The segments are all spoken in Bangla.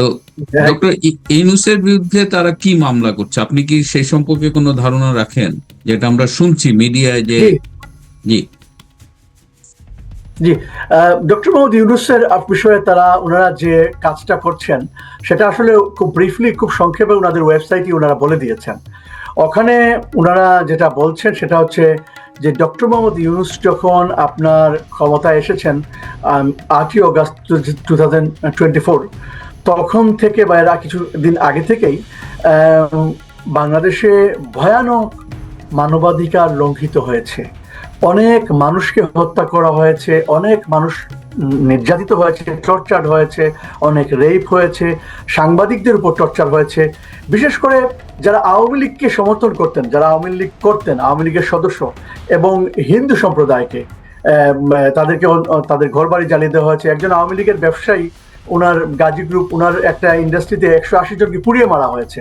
তো ডক্টর ইনুসের বিরুদ্ধে তারা কি মামলা করছে? আপনি কি সেই সম্পর্কে কোনো ধারণা রাখেন? যেটা আমরা শুনছি মিডিয়ায় যে জি। জি। জি। ডক্টর মোহাম্মদ ইউনুসের বিষয়ে তারা ওনারা যে কাজটা করছেন সেটা আসলে খুব ব্রিফলি খুব সংক্ষেপে ওনাদের ওয়েবসাইটে ওনারা বলে দিয়েছেন। ওখানে ওনারা যেটা বলছেন সেটা হচ্ছে যে ডক্টর মোহাম্মদ ইউনুস যখন আপনার ক্ষমতায় এসেছেন আটই August two thousand twenty four তখন থেকে বা এরা কিছু দিন আগে থেকেই বাংলাদেশে ভয়ানক মানবাধিকার লঙ্ঘিত হয়েছে। অনেক মানুষকে হত্যা করা হয়েছে, অনেক মানুষ নির্যাতিত হয়েছে, টর্চার হয়েছে, অনেক রেপ হয়েছে, সাংবাদিকদের উপর টর্চার হয়েছে। বিশেষ করে যারা আওয়ামী লীগকে সমর্থন করতেন, যারা আওয়ামী লীগ করতেন, আওয়ামী লীগের সদস্য এবং হিন্দু সম্প্রদায়কে তাদেরকে, তাদের ঘর বাড়ি জ্বালিয়ে দেওয়া হয়েছে। একজন আওয়ামী লীগের ব্যবসায়ী ওনার গাজী গ্রুপ, ওনার একটা ইন্ডাস্ট্রিতে একশো আশি জনকে পুড়িয়ে মারা হয়েছে।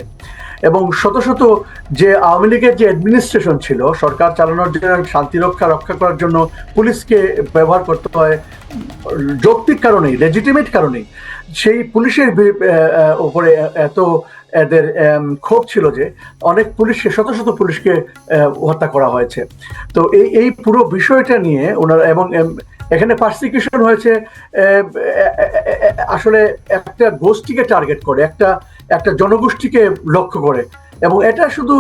এবং শত শত যে আওয়ামী লীগের যে অ্যাডমিনিস্ট্রেশন ছিল, সরকার চালানোর জন্য, শান্তি রক্ষা রক্ষা করার জন্য পুলিশকে ব্যবহার করতে হয়, যৌক্তিক কারণেই লেজিটিমেট কারণেই। সেই পুলিশের উপরে এত এদের ক্ষোভ ছিল যে অনেক পুলিশকে, শত শত পুলিশকে হত্যা করা হয়েছে। তো এই এই পুরো বিষয়টা নিয়ে ওনারা এবং এখানে পার্সিকিউশন হয়েছে আসলে একটা গোষ্ঠীকে টার্গেট করে, একটা একটা জনগোষ্ঠীকে লক্ষ্য করে। এবং এটা শুধু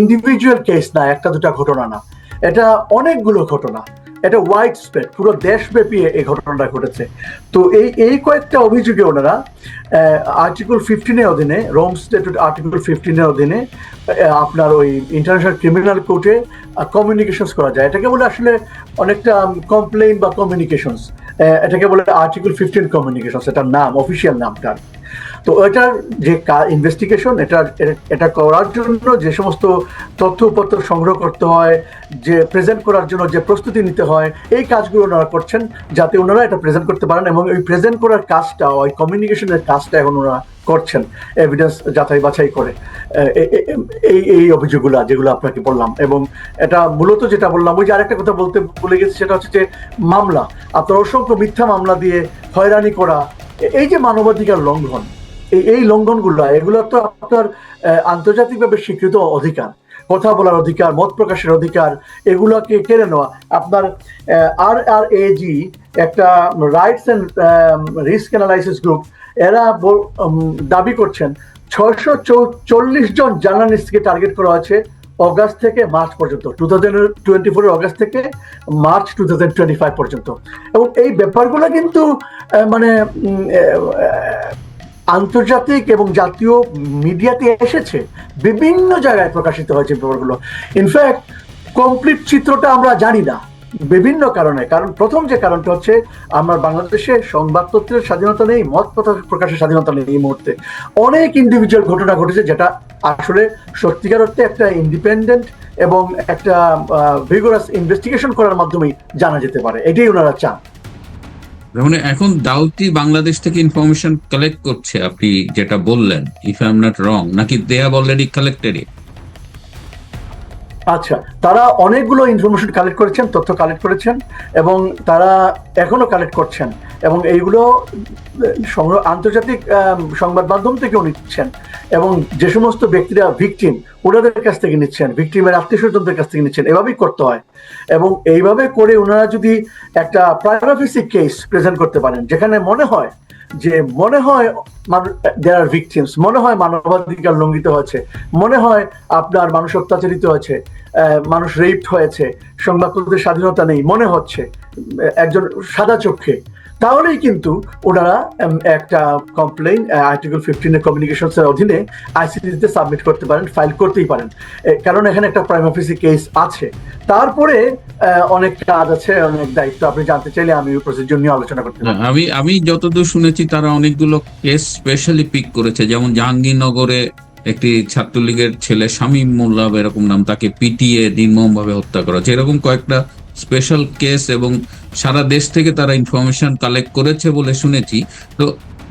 ইন্ডিভিজুয়াল কেস না, একটা দুটা ঘটনা না। এটা অনেকগুলো ঘটনা। এটা ওয়াইড স্প্রেড পুরো দেশব্যাপী এই ঘটনাটা ঘটেছে। তো এই এই কয়েকটা অভিযোগে ওনারা আর্টিকেল ফিফটিনের অধীনে রোম স্ট্যাটুট আর্টিকেল ফিফটিনের অধীনে আপনার ওই ইন্টারন্যাশনাল ক্রিমিনাল কোর্টে কমিউনিকেশনস করা যায়। এটাকে বলে আসলে অনেকটা কমপ্লেইন বা কমিউনিকেশনস এটাকে বলে আর্টিকেল ফিফটিন কমিউনিকেশনস এটার নাম অফিসিয়াল নামটা তো এটার যে ইনভেস্টিগেশন এটা এটা করার জন্য যে সমস্ত তথ্য উপত্র সংগ্রহ করতে হয়, যে প্রেজেন্ট করার জন্য যে প্রস্তুতি নিতে হয়, এই কাজগুলো ওনারা করছেন যাতে ওনারা এটা প্রেজেন্ট করতে পারেন এবং ওই প্রেজেন্ট করার কাজটা, ওই কমিউনিকেশনের কাজটা এখন ওনারা করছেন এভিডেন্স যাচাই বাছাই করে। এই এই অভিযোগগুলো যেগুলো আপনাকে বললাম এবং এটা মূলত যেটা বললাম, ওই যে আরেকটা কথা বলতে ভুলে গেছি, সেটা হচ্ছে যে মামলা আপনার অসংখ্য মিথ্যা মামলা দিয়ে হয়রানি করা এই যে মানবাধিকার লঙ্ঘন এই লঙ্ঘনগুলো, এগুলো তো আপনার আন্তর্জাতিকভাবে স্বীকৃত অধিকার। কথা বলার অধিকার, মত প্রকাশের অধিকার, এগুলোকে কেড়ে নেওয়া। আপনার আর আর এ জি একটা rights and risk analysis group এরা দাবি করছেন, ছয়শো চল্লিশ জন জার্নালিস্টকে টার্গেট করা হয়েছে অগাস্ট থেকে মার্চ পর্যন্ত, টু থাউজেন্ড টোয়েন্টি ফোরের অগাস্ট থেকে March two thousand twenty five পর্যন্ত। এবং এই ব্যাপারগুলো কিন্তু মানে আন্তর্জাতিক এবং জাতীয় মিডিয়াতে এসেছে, বিভিন্ন জায়গায় প্রকাশিত হয়েছে ব্যাপারগুলো। ইনফ্যাক্ট কমপ্লিট চিত্রটা আমরা জানি না, বিভিন্ন কারণে। কারণ প্রথম যে কারণটা হচ্ছে, আমার বাংলাদেশে সংবাদপত্রের স্বাধীনতা নেই, মত প্রকাশ- প্রকাশের স্বাধীনতা নেই এই মুহূর্তে। অনেক ইন্ডিভিজুয়াল ঘটনা ঘটেছে যেটা আসলে সত্যিকার অর্থে একটা ইন্ডিপেন্ডেন্ট এবং একটা ভিগোরাস ইনভেস্টিগেশন করার মাধ্যমেই জানা যেতে পারে। এটাই ওনারা চান। মানে এখন দাউতি বাংলাদেশ থেকে ইনফরমেশন কালেক্ট করছে আপনি যেটা বললেন if I am not wrong নাকি they have already collected it আচ্ছা তারা অনেকগুলো ইনফরমেশন কালেক্ট করেছেন, তথ্য কালেক্ট করেছেন, এবং তারা এখনও কালেক্ট করছেন, এবং এইগুলো সংগ্রহ- আন্তর্জাতিক সংবাদ মাধ্যম থেকেও নিচ্ছেন, এবং যে সমস্ত ব্যক্তিরা ভিকটিম ওনাদের কাছ থেকে নিচ্ছেন ভিকটিমের আত্মীয় স্বজনদের কাছ থেকে নিচ্ছেন, এভাবেই করতে হয়, এবং এইভাবে করে ওনারা যদি একটা প্রাইমাফিসিক কেস প্রেজেন্ট করতে পারেন, যেখানে মনে হয় যে মনে হয় দেয়ার ভিকটিমস মনে হয় মানবাধিকার লঙ্ঘিত হয়েছে, মনে হয় আপনার মানুষ অত্যাচারিত হয়েছে মানুষ রেপড হয়েছে, সংবাদপত্রের স্বাধীনতা নেই, মনে হচ্ছে, একজন সাদা চোখে তাহলেই কিন্তু ওনারা একটা কমপ্লেন আর্টিকেল ফিফটিনের কমিউনিকেশন এর অধীনে আইসিটিতে সাবমিট করতে পারেন ফাইল করতেই পারেন। কারণ এখানে একটা প্রাইম অফিসি কেস আছে। তারপরে অনেক কাজ আছে, অনেক দায়িত্ব। আপনি জানতে চাইলে আমি ওই প্রসিডিউর নিয়ে আলোচনা করতে আমি আমি যতদূর শুনেছি, তারা অনেকগুলো কেস স্পেশালি পিক করেছে। যেমন জাহাঙ্গীরনগরে একটি ছাত্রলীগের ছেলে শামীম মোল্লা এরকম নাম, তাকে পিটিয়ে নির্মম ভাবে হত্যা করা হচ্ছে এরকম কয়েকটা স্পেশাল কেস এবং সারা দেশ থেকে তারা ইনফরমেশন কালেক্ট করেছে বলে শুনেছি। তো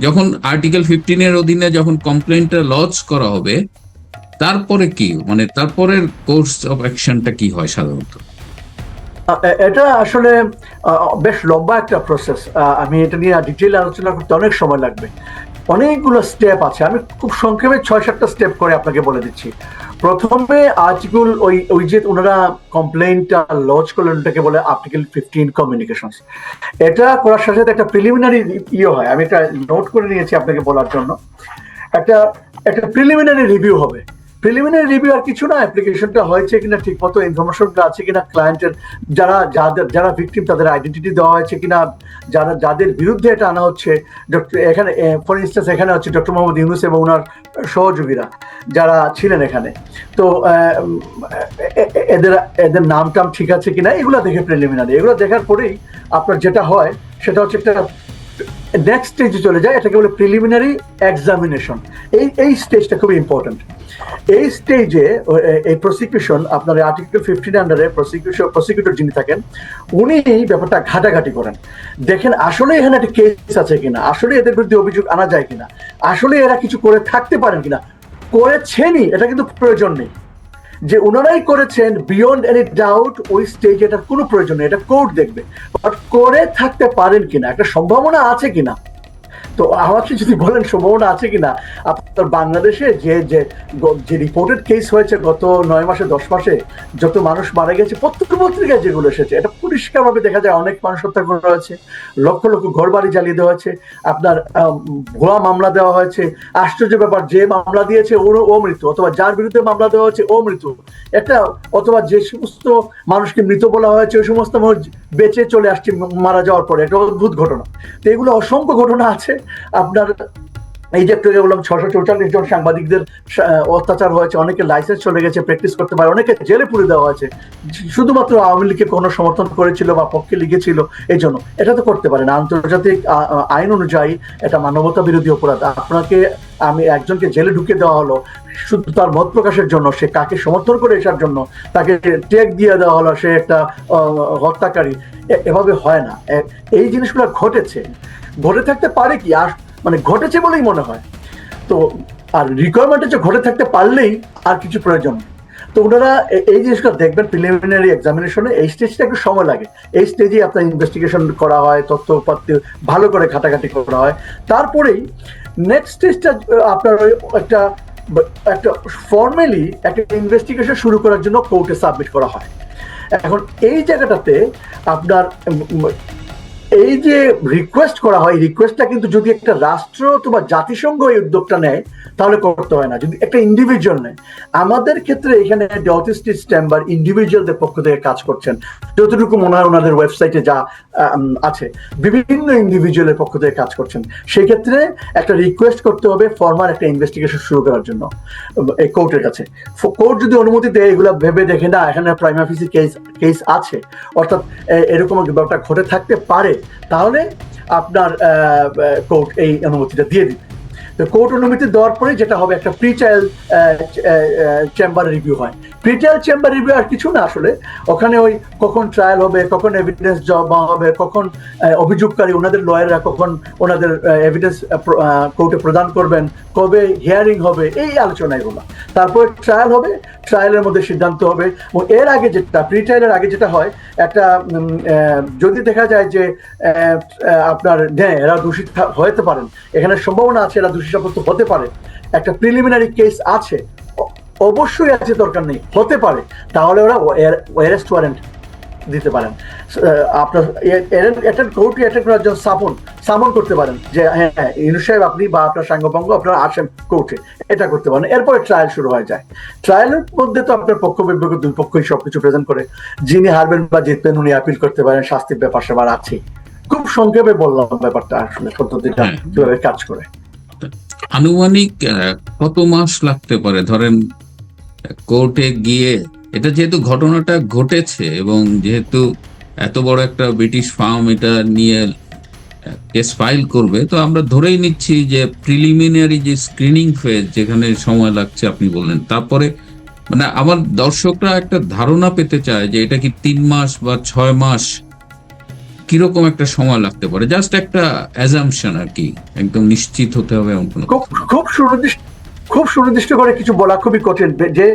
যখন আর্টিকেল ফিফটিনের অধীনে যখন কমপ্লেনটা লজ করা হবে, তারপরে কি? মানে তারপরের কোর্স অফ অ্যাকশনটা কি হয় সাধারণত? এটা আসলে বেশ লম্বা একটা প্রসেস আমি এটা নিয়ে ডিটেল আলোচনা করতে অনেক সময় লাগবে। অনেকগুলো স্টেপ আছে। আমি খুব সংক্ষেপে ছয় সাতটা স্টেপ করে আপনাকে বলে দিচ্ছি। প্রথমে আর্টিকেল ওই ওই যে ওনারা কমপ্লেনটা লঞ্চ করলেন, ওটাকে বলে আর্টিকেল ফিফটিন কমিউনিকেশন এটা করার সাথে সাথে একটা প্রিলিমিনারি ইয়ে হয়। আমি এটা নোট করে নিয়েছি আপনাকে বলার জন্য। একটা একটা প্রিলিমিনারি রিভিউ হবে। প্রিলিমিনারি রিভিউ আর কিছু না অ্যাপ্লিকেশনটা হয়েছে কিনা, ঠিক মতো ইনফরমেশনটা আছে কিনা ক্লায়েন্টের যারা, যাদের, যারা ভিকটিম তাদের আইডেন্টিটি দেওয়া হয়েছে কিনা, যারা, যাদের বিরুদ্ধে এটা আনা হচ্ছে ডক্টর এখানে ফর ইনস্টেন্স এখানে হচ্ছে ডক্টর মোহাম্মদ ইউনুস এবং ওনার সহযোগীরা যারা ছিলেন এখানে। তো এদের এদের নাম টাম ঠিক আছে কিনা, এগুলো দেখে প্রিলিমিনারি এগুলো দেখার পরেই আপনার যেটা হয়, সেটা হচ্ছে একটা নেক্সট স্টেজে চলে যায়, এটাকে বলে প্রিলিমিনারি এক্সামিনেশন এই এই স্টেজটা খুবই ইম্পর্টেন্ট এই স্টেজে এই প্রসিকিউশন আপনার আর্টিকেল ফিফটিন আন্ডারে প্রসিকিউশন প্রসিকিউটর যিনি থাকেন, উনি এই ব্যাপারটা ঘাটাঘাটি করেন। দেখেন, আসলে এখানে একটা কেস আছে কিনা, আসলে এদের বিরুদ্ধে অভিযোগ আনা যায় কিনা, আসলে এরা কিছু করে থাকতে পারেন কিনা, করেছেনই, এটা কিন্তু প্রয়োজন নেই। যে ওনারাই করেছেন বিয়ন্ড এনি ডাউট ওই স্টেজ এটার কোনো প্রয়োজন নেই, এটা কোর্ট দেখবে। বাট করে থাকতে পারেন কিনা, একটা সম্ভাবনা আছে কিনা তো আমাকে যদি বলেন সম্ভাবনা আছে কিনা, আপনার বাংলাদেশে যে যে রিপোর্টেড কেস হয়েছে গত নয় মাসে, দশ মাসে, যত মানুষ মারা গেছে, প্রত্যেক পত্রিকায় যেগুলো এসেছে, এটা পরিষ্কারভাবে দেখা যায় অনেক মানুষ হত্যা করা হয়েছে লক্ষ লক্ষ ঘর বাড়ি জ্বালিয়ে দেওয়া হয়েছে, আপনার ভুয়া মামলা দেওয়া হয়েছে, আশ্চর্য ব্যাপার, যে মামলা দিয়েছে ওর, ও মৃত্যু, অথবা যার বিরুদ্ধে মামলা দেওয়া হয়েছে, ও মৃত্যু, একটা, অথবা যে সমস্ত মানুষকে মৃত বলা হয়েছে, ওই সমস্ত মানুষ বেঁচে চলে আসছে, মারা যাওয়ার পরে, একটা অদ্ভুত ঘটনা। তো এগুলো অসংখ্য ঘটনা আছে আপনার এই যে একটু বললাম ছশো চৌচল্লিশ জন সাংবাদিকদের অত্যাচার হয়েছে, অনেকে লাইসেন্স চলে গেছে প্র্যাকটিস করতে পারে, অনেকে জেলে পুরে দেওয়া হয়েছে। শুধুমাত্র আওয়ামী লীগকে কোনো সমর্থন করেছিল বা পক্ষে লিগেছিল, এই জন্য। এটা তো করতে পারে না। আন্তর্জাতিক আইন অনুযায়ী এটা মানবতা বিরোধী অপরাধ। আপনাকে, আমি একজনকে জেলে ঢুকে দেওয়া হলো, শুধু তার মত প্রকাশের জন্য, সে কাকে সমর্থন করে আসার জন্য, তাকে টেক দিয়ে দেওয়া হলো, সে একটা হত্যাকারী। এভাবে হয় না। এই জিনিসগুলো ঘটেছে। ঘটে থাকতে পারে কি? আর মানে ঘটেছে বলেই মনে হয়। তো, আর রিকোয়ারমেন্ট হচ্ছে ঘটে থাকতে পারলেই আর কিছু প্রয়োজন। তো ওনারা এই জিনিসটা দেখবেন প্রিলিমিনারি এক্সামিনেশনে এই স্টেজটা একটু সময় লাগে। এই স্টেজে আপনার ইনভেস্টিগেশন করা হয়, তথ্যপাত্র ভালো করে ঘাটাঘাটি করা হয়। তারপরেই নেক্সট স্টেজটা আপনার ওই একটা একটা ফর্মালি একটা ইনভেস্টিগেশন শুরু করার জন্য কোর্টে সাবমিট করা হয়। এখন এই জায়গাটাতে আপনার এই যে রিকোয়েস্ট করা হয় রিকোয়েস্টটা কিন্তু যদি একটা রাষ্ট্র অথবা জাতিসংঘ এই উদ্যোগটা নেয়, তাহলে করতে হয় না। যদি একটা ইন্ডিভিজুয়াল নেয়, আমাদের ক্ষেত্রে এখানে অটিস্টিক চেম্বার ইন্ডিভিজুয়ালদের পক্ষ থেকে কাজ করছেন। যতটুকু মনে হয় ওনাদের ওয়েবসাইটে যা আছে, বিভিন্ন ইন্ডিভিজুয়ালের পক্ষ থেকে কাজ করছেন। সেই ক্ষেত্রে একটা রিকোয়েস্ট করতে হবে ফর্মাল একটা ইনভেস্টিগেশন শুরু করার জন্য, এই কোর্টের কাছে। কোর্ট যদি অনুমতি দেয়, এগুলো ভেবে দেখে না, এখানে প্রাইম অফিসি কেস কেস আছে। অর্থাৎ এরকম ব্যাপারটা ঘটে থাকতে পারে তাহলে আপনার কোর্ট এই অনুমতিটা দিয়ে দিবে। তো কোর্ট অনুমতি দেওয়ার পরে যেটা হবে, একটা প্রি ট্রায়াল চেম্বার রিভিউ হয়। প্রি ট্রায়াল চেম্বার রিভিউ আর কিছু না আসলে। ওখানে ওই কখন ট্রায়াল হবে, কখন এভিডেন্স জমা হবে, কখন অভিযোগকারী, ওনাদের লয়াররা কখন ওনাদের এভিডেন্স কোর্টে প্রদান করবেন, কবে হিয়ারিং হবে, এই আলোচনা এগুলো তারপরে ট্রায়াল হবে ট্রায়ালের মধ্যে সিদ্ধান্ত হবে। এবং এর আগে যেটা প্রি ট্রায়ালের আগে যেটা হয়, একটা যদি দেখা যায় যে আপনার হ্যাঁ এরা দোষী থা- হতে পারেন। এখানে সম্ভাবনা আছে এরা সাব্যস্ত হতে পারে একটা প্রিলিমিনারি কেস আছে অবশ্যই আছে দরকার নেই হতে পারে তাহলে ওরা অ্যারেস্ট ওয়ারেন্ট দিতে পারেন। আপনার অ্যাটেন্ড কোর্টে অ্যাটেন্ড করার জন্য সাপন সামন করতে পারেন যে হ্যাঁ হ্যাঁ ইনু সাহেব আপনি বা আপনার সাঙ্গভঙ্গ আপনারা আসেন কোর্টে এটা করতে পারেন। এরপরে ট্রায়াল শুরু হয়ে যায়। ট্রায়ালের মধ্যে তো আপনার পক্ষ বিপক্ষ দুই পক্ষই সবকিছু প্রেজেন্ট করে। যিনি হারবেন বা জিতবেন উনি আপিল করতে পারেন শাস্তির ব্যাপার সেবার আছে। খুব সংক্ষেপে বললাম ব্যাপারটা আসলে পদ্ধতিটা। কীভাবে কাজ করে। আনুমানিক কত মাস লাগতে পারে? ধরেন, কোর্টে গিয়ে, এটা যেহেতু ঘটনাটা ঘটেছে এবং যেহেতু এত বড় একটা ব্রিটিশ ফার্ম এটা নিয়ে কেস ফাইল করবে, তো আমরা ধরেই নিচ্ছি যে প্রিলিমিনারি যে স্ক্রিনিং ফেজ যেখানে সময় লাগছে, আপনি বললেন, তারপরে মানে আমার দর্শকরা একটা ধারণা পেতে চায় যে এটা কি তিন মাস বা ছয় মাস কীরকম একটা সময় লাগতে পারে? জাস্ট একটা অ্যাজামশন আর কি। একদম নিশ্চিত হতে হবে এমন কোনো খুব সুনির্দিষ্ট খুব সুনির্দিষ্ট করে কিছু বলা খুবই কঠিন। যে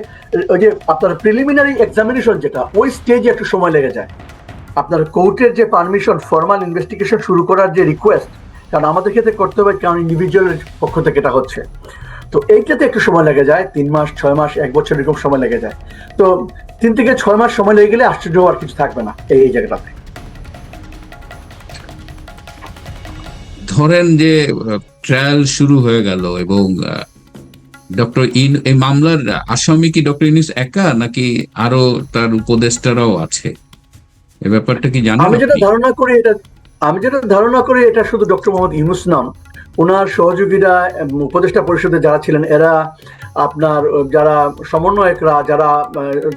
ওই যে আপনার প্রিলিমিনারি এক্সামিনেশন যেটা ওই স্টেজে একটু সময় লেগে যায়। আপনার কোর্টের যে পারমিশন ফর্মাল ইনভেস্টিগেশন শুরু করার যে রিকোয়েস্ট কারণ আমাদের ক্ষেত্রে করতে হবে কারণ ইন্ডিভিজুয়ালের পক্ষ থেকে এটা হচ্ছে। তো এইটাতে একটু সময় লেগে যায় তিন মাস ছয় মাস এক বছর এরকম সময় লেগে যায়। তো তিন থেকে ছয় মাস সময় লেগে গেলে আশ্চর্য আর কিছু থাকবে না এই জায়গাটাতে। ধরেন যে ট্রায়াল শুরু হয়ে গেল এবং ডক্টর ইন এই মামলার আসামি কি ডক্টর ইউনিস একা নাকি আরও তার উপদেষ্টারাও আছে? এ ব্যাপারটা কি জানেন আমি যেটা ধারণা করি এটা আমি যেটা ধারণা করি এটা শুধু ডক্টর মোহাম্মদ ইউনুস নাম। ওনার সহযোগীরা উপদেষ্টা পরিষদে যারা ছিলেন এরা আপনার যারা সমন্বয়করা যারা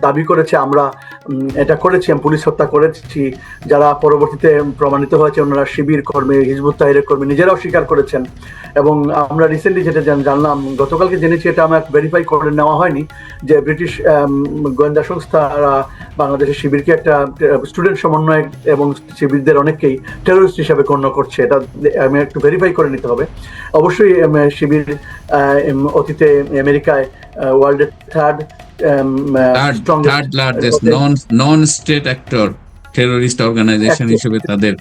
দাবি করেছে আমরা এটা করেছি, আমি পুলিশ হত্যা করেছি, যারা পরবর্তীতে প্রমাণিত হয়েছে, ওনারা শিবির কর্মী, হিজবুত তাহিরের কর্মী নিজেরাও স্বীকার করেছেন। এবং আমরা রিসেন্টলি যেটা জান- জানলাম, গতকালকে জেনেছি, এটা আমার ভেরিফাই করে নেওয়া হয়নি, যে ব্রিটিশ গোয়েন্দা সংস্থারা বাংলাদেশের শিবিরকে একটা স্টুডেন্ট সমন্বয় এবং শিবিরদের অনেককেই টেরোরিস্ট হিসাবে গণ্য করছে। এটা, আমি একটু ভেরিফাই করে নিতে হবে। অবশ্যই শিবির অতীতে আমেরিকায় ওয়ার্ল্ডের থার্ড অর্গানাইজেশন Actor. হিসেবে তাদের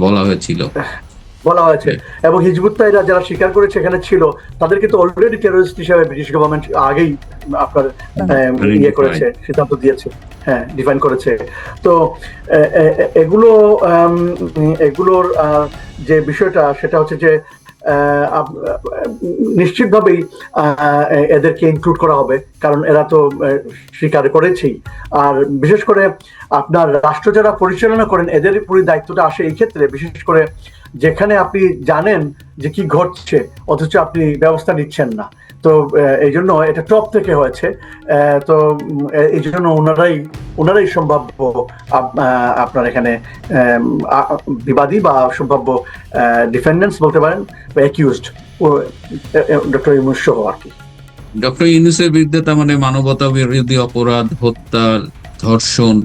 বলা হয়েছিল। বলা হয়েছে। এবং হিজবুত তাইরা যারা স্বীকার করেছে এখানে ছিল তাদেরকে তো অলরেডি টেরোরিস্ট হিসাবে ব্রিটিশ গভর্নমেন্ট আগেই আপনার আহ, ইয়ে করেছে সিদ্ধান্ত দিয়েছে। হ্যাঁ ডিফাইন করেছে। তো এগুলো আম, এগুলোর আহ, যে বিষয়টা সেটা হচ্ছে যে নিশ্চিতভাবেই এদেরকে ইনক্লুড করা হবে, কারণ এরা তো স্বীকার করেছেই। আর বিশেষ করে আপনার রাষ্ট্র যারা পরিচালনা করেন, এদের পুরী দায়িত্বটা আসে এই ক্ষেত্রে। বিশেষ করে যেখানে আপনি জানেন যে কি ঘটছে, অথচ আপনি ব্যবস্থা নিচ্ছেন না। তো এই জন্য এটা টপ থেকে হয়েছে। তো এই জন্য ওনারাই ওনারাই সম্ভাব্য আপনার এখানে বিবাদী বা সম্ভাব্য ডিফেন্ডেন্স বলতে পারেন বা অ্যাকিউজড ডক্টর ইমুস সহ আর কি। ডক্টর ইউনুসের বিরুদ্ধে তার মানে মানবতা বিরোধী অপরাধ, হত্যা, ধর্ষণ,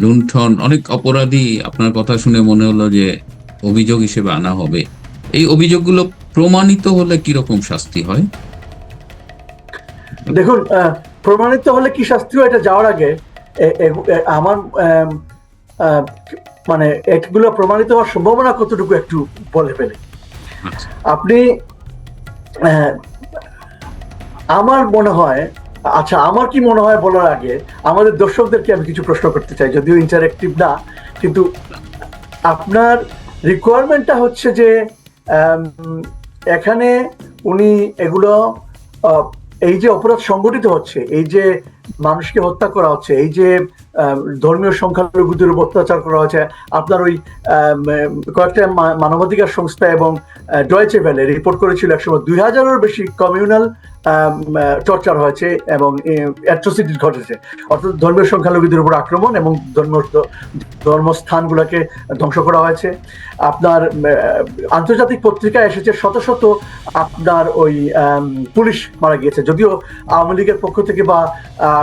লুণ্ঠন, অনেক অপরাধী আপনার কথা শুনে মনে হলো যে অভিযোগ হিসেবে আনা হবে। এই অভিযোগগুলো প্রমাণিত হলে কীরকম শাস্তি হয়? দেখুন প্রমাণিত হলে কি শাস্তি হয় এটা যাওয়ার আগে আমার মানে এগুলো প্রমাণিত হওয়ার সম্ভাবনা কতটুকু একটু বলে ফেলে। আচ্ছা। আপনি আমার মনে হয় আচ্ছা আমার কি মনে হয় বলার আগে আমাদের দর্শকদেরকে আমি কিছু প্রশ্ন করতে চাই যদিও ইন্টারেক্টিভ না কিন্তু আপনার রিকোয়ারমেন্টটা হচ্ছে যে এখানে উনি এগুলো এই যে অপরাধ সংগঠিত হচ্ছে এই যে মানুষকে হত্যা করা হচ্ছে, এই যে ধর্মীয় সংখ্যালঘুদের উপর অত্যাচার করা হচ্ছে, আপনার ওই কয়েকটা মানবাধিকার সংস্থা এবং ডয়েচে ভ্যালে রিপোর্ট করেছিল একসময় দুই হাজারেরও বেশি কমিউনাল টর্চার হয়েছে এবং অ্যাট্রোসিটি ঘটেছে। অর্থাৎ ধর্মীয় সংখ্যালঘুদের উপর আক্রমণ এবং ধর্ম, ধর্মস্থানগুলোকে ধ্বংস করা হয়েছে। আপনার আন্তর্জাতিক পত্রিকায় এসেছে শত শত আপনার ওই পুলিশ মারা গিয়েছে, যদিও আওয়ামী লীগের পক্ষ থেকে বা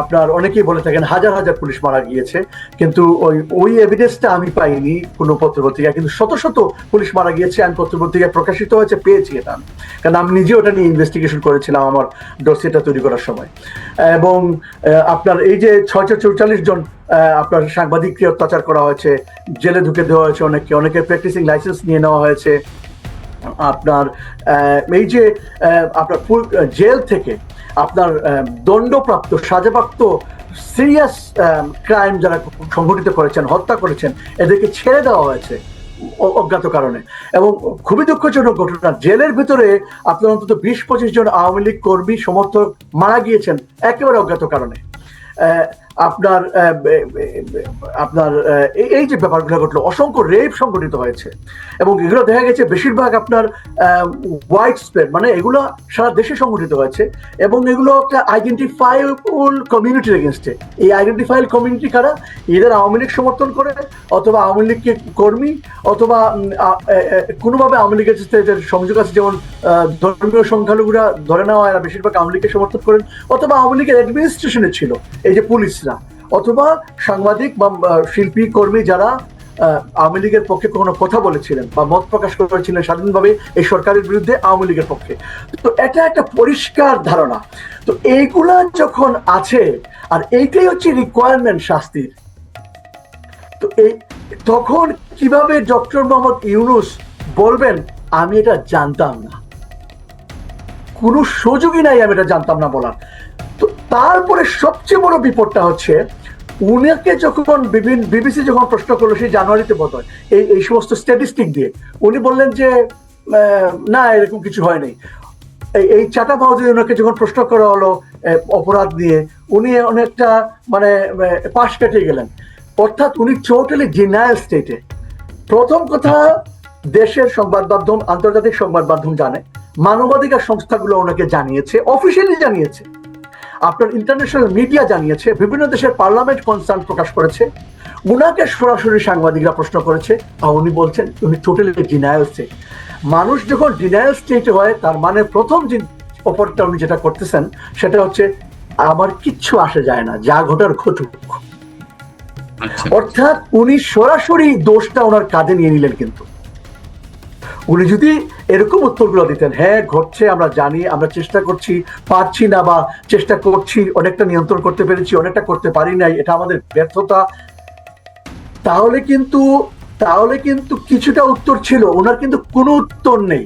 আপনার অনেকেই বলে থাকেন, হাজার হাজার পুলিশ মারা গিয়েছে, কিন্তু ওই ওই এভিডেন্সটা আমি পাইনি কোনো পত্রপত্রিকায়, কিন্তু শত শত পুলিশ মারা গিয়েছে, আমি পত্রপত্রিকায় প্রকাশিত হয়েছে, পেয়েছি এটা আমি। কারণ আমি নিজে ওটা নিয়ে ইনভেস্টিগেশন করেছিলাম আমার ডসিটা তৈরি করার সময়। এবং আপনার এই যে ছয়শো চৌচল্লিশ জন আপনার সাংবাদিককে অত্যাচার করা হয়েছে, জেলে ঢুকে দেওয়া হয়েছে অনেকে অনেকে প্র্যাকটিসিং লাইসেন্স নিয়ে নেওয়া হয়েছে। আপনার এই যে আপনার জেল থেকে আপনার দণ্ডপ্রাপ্ত, সাজাপ্রাপ্ত সিরিয়াস ক্রাইম যারা সংঘটিত করেছেন, হত্যা করেছেন, এদেরকে ছেড়ে দেওয়া হয়েছে অজ্ঞাত কারণে। এবং খুবই দুঃখজনক ঘটনা, জেলের ভিতরে আপনার অন্তত বিশ পঁচিশ জন আওয়ামী লীগ কর্মী, সমর্থক মারা গিয়েছেন একেবারে অজ্ঞাত কারণে। আপনার আপনার এই- যে ব্যাপারগুলো ঘটলো, অসংখ্য রেপ সংগঠিত হয়েছে। এবং এগুলো দেখা গেছে বেশিরভাগ আপনার হোয়াইট স্প্রেড মানে এগুলো সারা দেশে সংগঠিত হয়েছে এবং এগুলো একটা আইডেন্টিফাইবল কমিউনিটির এগেনস্টে এই আইডেন্টিফাইল কমিউনিটি কারা? এদের আওয়ামী লীগ সমর্থন করে, অথবা আওয়ামী লীগকে কর্মী, অথবা কোনোভাবে আওয়ামী লীগের সাথে এদের সংযোগ আছে, যেমন ধর্মীয় সংখ্যালঘুরা ধরে নেওয়া, এরা বেশিরভাগ আওয়ামী লীগকে সমর্থন করেন, অথবা আওয়ামী লীগের অ্যাডমিনিস্ট্রেশনে ছিল। এই যে পুলিশরা অথবা সাংবাদিক বা শিল্পী, কর্মী যারা আওয়ামী লীগের পক্ষে কোনো কথা বলেছিলেন বা মত প্রকাশ করেছিলেন স্বাধীনভাবে এই সরকারের বিরুদ্ধে আওয়ামী লীগের পক্ষে। তো এটা একটা পরিষ্কার ধারণা। তো এইগুলা যখন আছে, আর এইটাই হচ্ছে রিকোয়ারমেন্ট শাস্তির। তো এই, তখন কীভাবে ডক্টর মোহাম্মদ ইউনুস বলবেন, আমি এটা জানতাম না কোনো সুযোগই নাই আমি এটা জানতাম না বলার। তারপরে সবচেয়ে বড় বিপদটা হচ্ছে, উনাকে যখন বিভিন্ন বিবিসি যখন প্রশ্ন করল সেই জানুয়ারিতে বোধ হয়, এই এই সমস্ত স্ট্যাটিস্টিক দিয়ে, উনি বললেন যে না, এরকম কিছু হয়নি এই চাটা বাউজি ওনাকে যখন প্রশ্ন করা হলো অপরাধ নিয়ে, উনি অনেকটা মানে পাশ কাটিয়ে গেলেন। অর্থাৎ উনি টোটালি জিনায়াল স্টেটে প্রথম কথা, দেশের সংবাদ মাধ্যম, আন্তর্জাতিক সংবাদ মাধ্যম জানে, মানবাধিকার সংস্থাগুলো ওনাকে জানিয়েছে অফিসিয়ালি জানিয়েছে। আপনার ইন্টারন্যাশনাল মিডিয়া জানিয়েছে বিভিন্ন দেশের পার্লামেন্ট কনসার্ন প্রকাশ করেছে। উনাকে সরাসরি সাংবাদিকরা প্রশ্ন করেছে আর উনি বলছেন উনি টোটালি ডিনায়াল স্টেট মানুষ যখন ডিনায়াল স্টেটে হয় তার মানে প্রথম যে অপরটা উনি যেটা করতেছেন সেটা হচ্ছে আমার কিচ্ছু আসে যায় না যা ঘটার ঘটুক। আচ্ছা। অর্থাৎ উনি সরাসরি দোষটা ওনার কাঁধে নিয়ে নিলেন কিন্তু। উনি যদি এরকম উত্তরগুলো দিতেন হ্যাঁ ঘটছে, আমরা জানি, আমরা চেষ্টা করছি, পারছি না বা চেষ্টা করছি, অনেকটা নিয়ন্ত্রণ করতে পেরেছি, অনেকটা করতে পারি নাই, এটা আমাদের ব্যর্থতা। তাহলে কিন্তু তাহলে কিন্তু কিছুটা উত্তর ছিল, ওনার কিন্তু কোনো উত্তর নেই।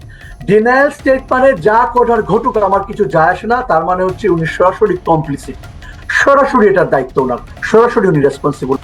ডিনায়াল স্টেট মানে যা কটার ঘটুক, আমার কিছু যায় আসে না, তার মানে হচ্ছে উনি সরাসরি কমপ্লিসিট সরাসরি এটার দায়িত্ব ওনার, সরাসরি উনি রেসপন্সিবল